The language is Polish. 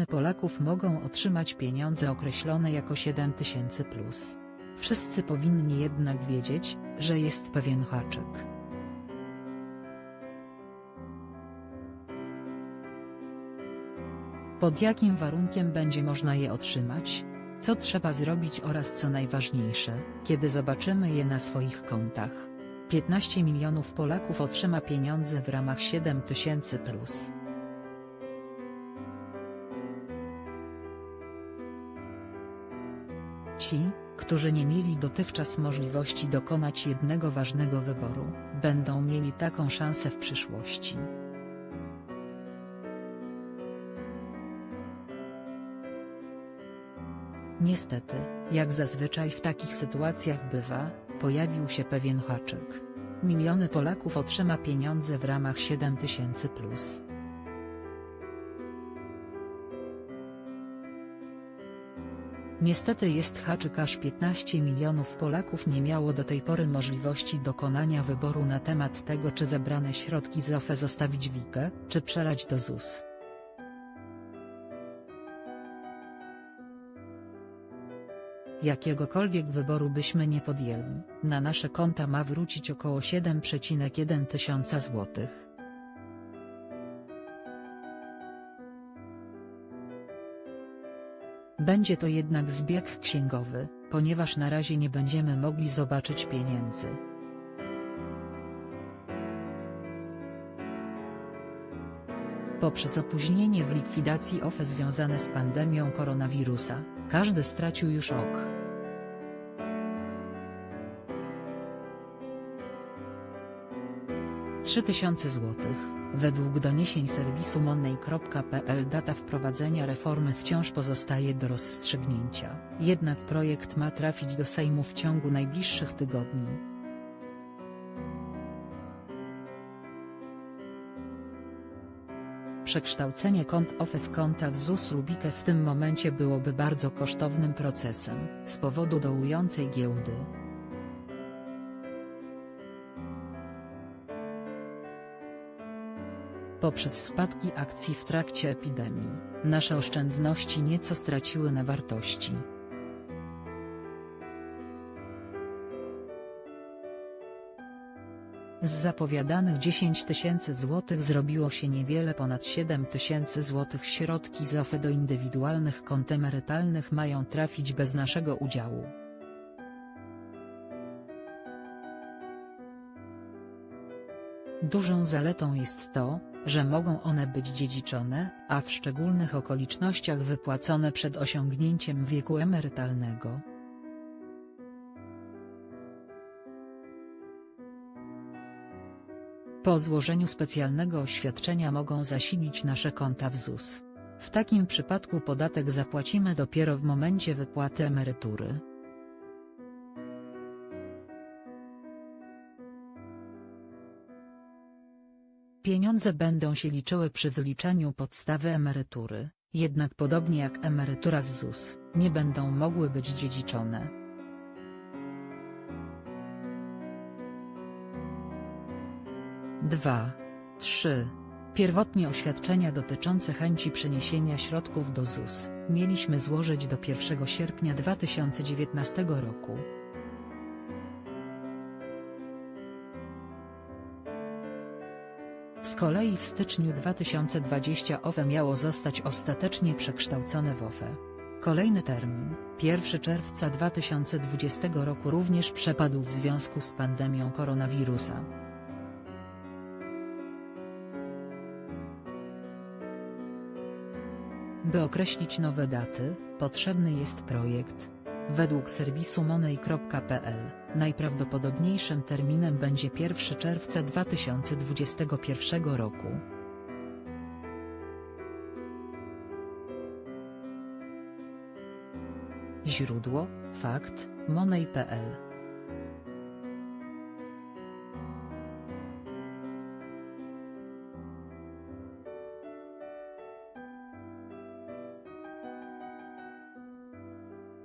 miliony Polaków mogą otrzymać pieniądze określone jako 7 tysięcy plus. Wszyscy powinni jednak wiedzieć, że jest pewien haczyk. Pod jakim warunkiem będzie można je otrzymać? Co trzeba zrobić oraz co najważniejsze, kiedy zobaczymy je na swoich kontach? 15 milionów Polaków otrzyma pieniądze w ramach 7 tysięcy plus. Ci, którzy nie mieli dotychczas możliwości dokonać jednego ważnego wyboru, będą mieli taką szansę w przyszłości. Niestety, jak zazwyczaj w takich sytuacjach bywa, pojawił się pewien haczyk. Miliony Polaków otrzyma pieniądze w ramach 7 tysięcy plus. Niestety jest haczyk aż 15 milionów Polaków nie miało do tej pory możliwości dokonania wyboru na temat tego czy zebrane środki z OFE zostawić w IKE, czy przelać do ZUS. Jakiegokolwiek wyboru byśmy nie podjęli, na nasze konta ma wrócić około 7,1 tysiąca złotych. Będzie to jednak zbieg księgowy, ponieważ na razie nie będziemy mogli zobaczyć pieniędzy. Poprzez opóźnienie w likwidacji OFE związane z pandemią koronawirusa, każdy stracił już ok. Trzy tysiące złotych. Według doniesień serwisu money.pl data wprowadzenia reformy wciąż pozostaje do rozstrzygnięcia, jednak projekt ma trafić do Sejmu w ciągu najbliższych tygodni. Przekształcenie kont OFE w konta w ZUS lub IKE w tym momencie byłoby bardzo kosztownym procesem, z powodu dołującej giełdy. Poprzez spadki akcji w trakcie epidemii, nasze oszczędności nieco straciły na wartości. Z zapowiadanych 10 tysięcy złotych zrobiło się niewiele ponad 7 tysięcy złotych środki z OFE do indywidualnych kont emerytalnych mają trafić bez naszego udziału. Dużą zaletą jest to, że mogą one być dziedziczone, a w szczególnych okolicznościach wypłacone przed osiągnięciem wieku emerytalnego. Po złożeniu specjalnego oświadczenia mogą zasilić nasze konta w ZUS. W takim przypadku podatek zapłacimy dopiero w momencie wypłaty emerytury. Pieniądze będą się liczyły przy wyliczaniu podstawy emerytury, jednak podobnie jak emerytura z ZUS, nie będą mogły być dziedziczone. Dwa, trzy. Pierwotnie oświadczenia dotyczące chęci przeniesienia środków do ZUS, mieliśmy złożyć do 1 sierpnia 2019 roku. Z kolei w styczniu 2020 OFE miało zostać ostatecznie przekształcone w OFE. Kolejny termin, 1 czerwca 2020 roku również przepadł w związku z pandemią koronawirusa. By określić nowe daty, potrzebny jest projekt. Według serwisu money.pl, najprawdopodobniejszym terminem będzie 1 czerwca 2021 roku. Źródło, fakt, money.pl